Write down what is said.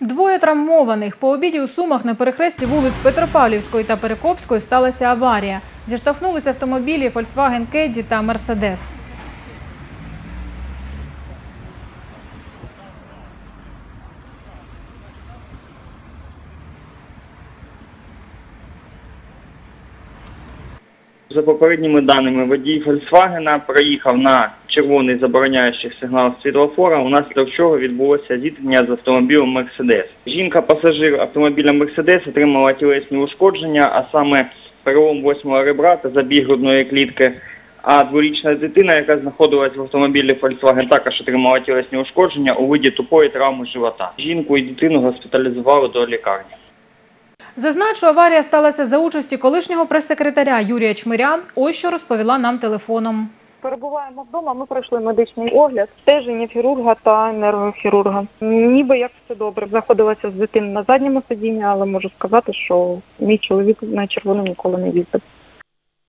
Двоє травмованих. По обіді у Сумах на перехресті вулиць Петропавлівської та Перекопської сталася аварія. Зіштовхнулися автомобілі Volkswagen Caddy та Mercedes. За попередніми даними, водій Фольксвагена проїхав на червоний забороняючий сигнал світлофора, унаслідок чого відбулося зіткнення з автомобілем Мерседес. Жінка-пасажир автомобіля Мерседес отримала тілесні ушкодження, а саме перелом восьмого ребра та забіг грудної клітки. А дворічна дитина, яка знаходилась в автомобілі Volkswagen, також отримала тілесні ушкодження у виді тупої травми живота. Жінку і дитину госпіталізували до лікарні. Зазначу, аварія сталася за участі колишнього прес-секретаря Юрія Чмиря. Ось що розповіла нам телефоном. Перебуваємо вдома, ми пройшли медичний огляд, стеження хірурга та нервохірурга. Ніби як все добре. Знаходилася з дитиною на задньому сидінні, але можу сказати, що мій чоловік на червоному ніколи не їздив.